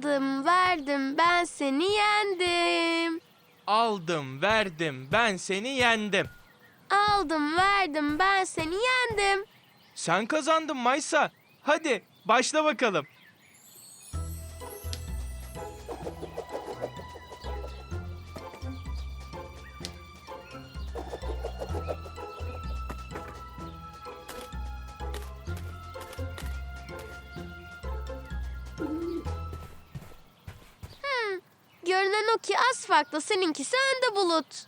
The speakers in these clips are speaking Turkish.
Aldım, verdim, ben seni yendim. Aldım, verdim, ben seni yendim. Aldım, verdim, ben seni yendim. Sen kazandın Maysa. Hadi başla bakalım. Görünen o ki az farklı, seninkisi önde bulut.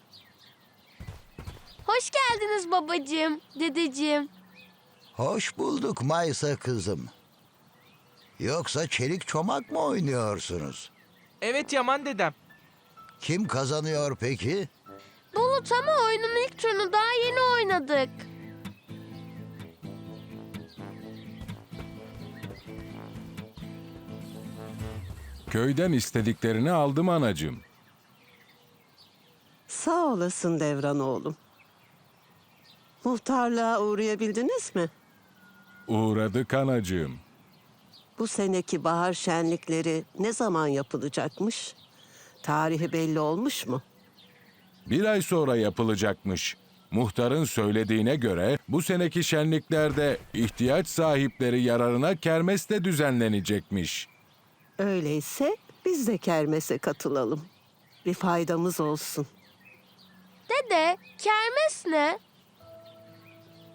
Hoş geldiniz babacığım, dedeciğim. Hoş bulduk Maysa kızım. Yoksa çelik çomak mı oynuyorsunuz? Evet Yaman dedem. Kim kazanıyor peki? Bulut ama oyunun ilk turunu daha yeni oynadık. Köyden istediklerini aldım anacığım. Sağ olasın Devran oğlum. Muhtarlığa uğrayabildiniz mi? Uğradık anacığım. Bu seneki bahar şenlikleri ne zaman yapılacakmış? Tarihi belli olmuş mu? Bir ay sonra yapılacakmış. Muhtarın söylediğine göre bu seneki şenliklerde ihtiyaç sahipleri yararına kermes de düzenlenecekmiş. Öyleyse biz de kermese katılalım. Bir faydamız olsun. Dede, kermes ne?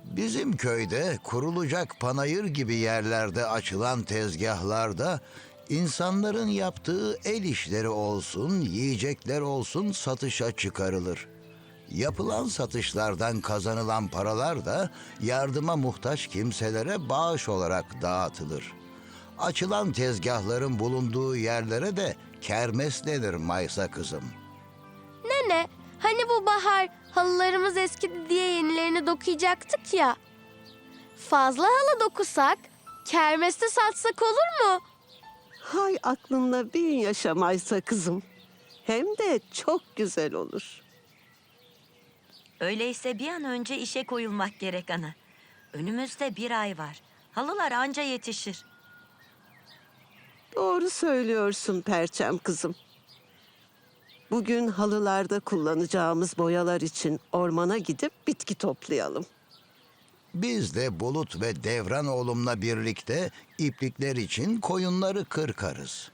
Bizim köyde kurulacak panayır gibi yerlerde açılan tezgahlarda insanların yaptığı el işleri olsun, yiyecekler olsun satışa çıkarılır. Yapılan satışlardan kazanılan paralar da yardıma muhtaç kimselere bağış olarak dağıtılır. Açılan tezgahların bulunduğu yerlere de kermes denir Maysa kızım. Nene, hani bu bahar halılarımız eskidi diye yenilerini dokuyacaktık ya. Fazla halı dokusak, kermeste satsak olur mu? Hay aklınla bin yaşamaysa kızım. Hem de çok güzel olur. Öyleyse bir an önce işe koyulmak gerek ana. Önümüzde bir ay var. Halılar anca yetişir. Doğru söylüyorsun Perçem kızım. Bugün halılarda kullanacağımız boyalar için ormana gidip bitki toplayalım. Biz de Bulut ve Devran oğlumla birlikte iplikler için koyunları kırkarız.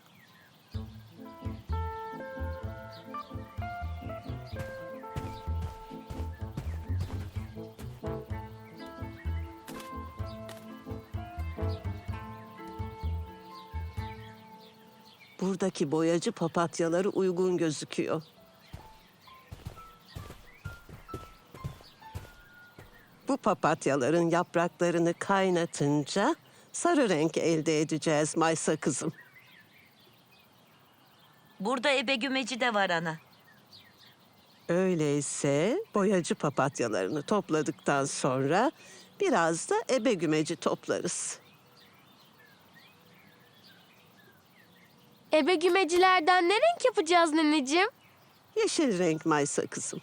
Buradaki boyacı papatyaları uygun gözüküyor. Bu papatyaların yapraklarını kaynatınca sarı renk elde edeceğiz Maysa kızım. Burada ebe gümeci de var ana. Öyleyse boyacı papatyalarını topladıktan sonra biraz da ebe gümeci toplarız. Ebe gümecilerden ne renk yapacağız neneciğim? Yeşil renk Maysa kızım.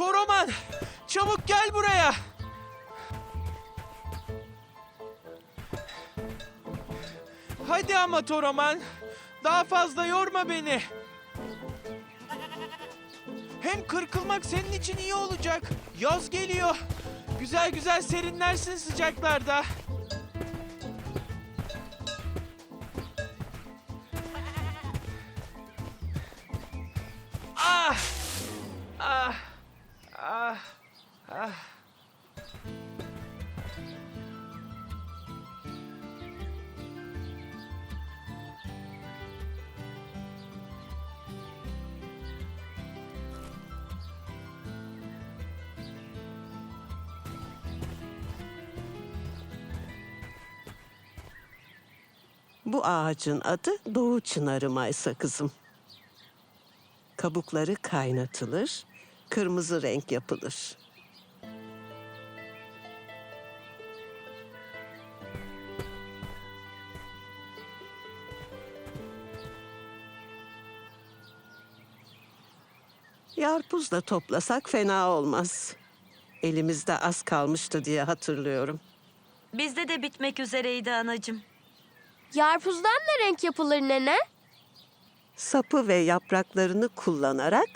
Toroman, çabuk gel buraya. Hadi ama Toroman. Daha fazla yorma beni. Hem kırkılmak senin için iyi olacak. Yaz geliyor. Güzel güzel serinlersin sıcaklarda. Bu ağacın adı Doğu Çınarı Maysa kızım. Kabukları kaynatılır, kırmızı renk yapılır. Yarpuz da toplasak fena olmaz. Elimizde az kalmıştı diye hatırlıyorum. Bizde de bitmek üzereydi anacığım. Yarpuzdan ne renk yapılır nene? Sapı ve yapraklarını kullanarak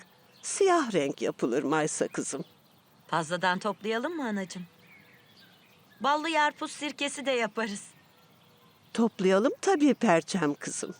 siyah renk yapılır Maysa kızım. Fazladan toplayalım mı anacığım? Ballı yarpuz sirkesi de yaparız. Toplayalım tabii perçem kızım.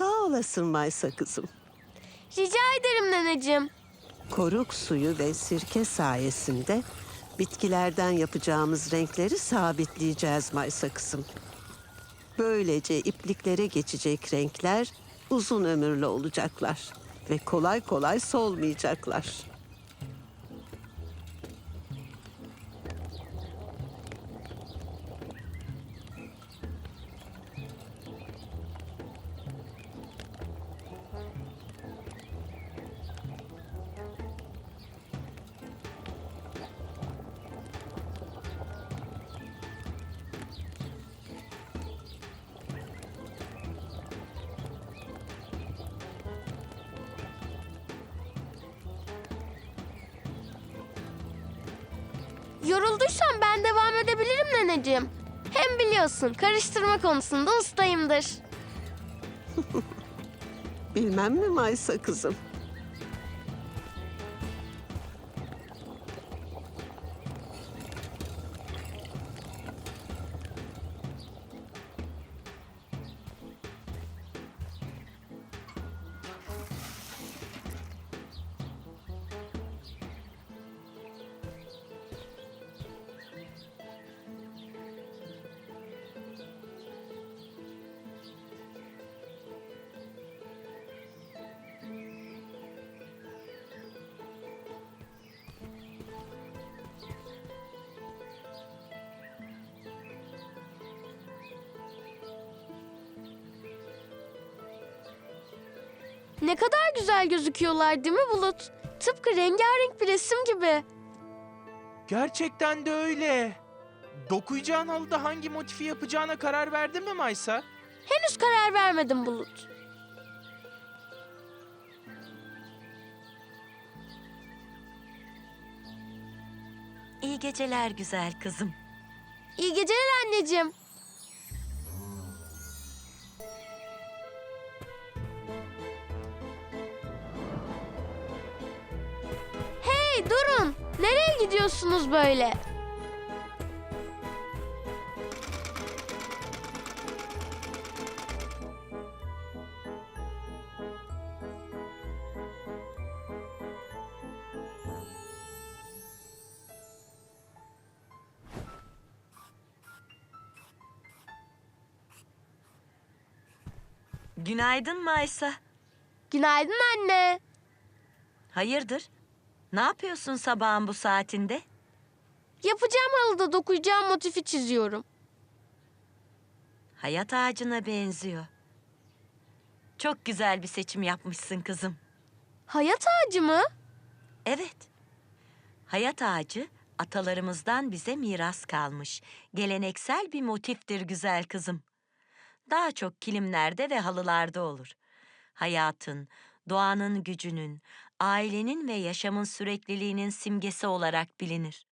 Sağ olasın Maysa kızım. Rica ederim neneciğim. Koruk suyu ve sirke sayesinde bitkilerden yapacağımız renkleri sabitleyeceğiz Maysa kızım. Böylece ipliklere geçecek renkler uzun ömürlü olacaklar ve kolay kolay solmayacaklar. Yorulduysan ben devam edebilirim neneciğim. Hem biliyorsun karıştırma konusunda ustayımdır. Bilmem mi Maysa kızım? Ne kadar güzel gözüküyorlar değil mi Bulut? Tıpkı rengarenk bir resim gibi. Gerçekten de öyle. Dokuyacağın halıda hangi motifi yapacağına karar verdin mi Maysa? Henüz karar vermedim Bulut. İyi geceler güzel kızım. İyi geceler anneciğim. Nereye gidiyorsunuz böyle? Günaydın Maysa. Günaydın anne. Hayırdır? Ne yapıyorsun sabahın bu saatinde? Yapacağım halıda dokuyacağım motifi çiziyorum. Hayat ağacına benziyor. Çok güzel bir seçim yapmışsın kızım. Hayat ağacı mı? Evet. Hayat ağacı atalarımızdan bize miras kalmış. Geleneksel bir motiftir güzel kızım. daha çok kilimlerde ve halılarda olur. Hayatın, doğanın gücünün, ailenin ve yaşamın sürekliliğinin simgesi olarak bilinir.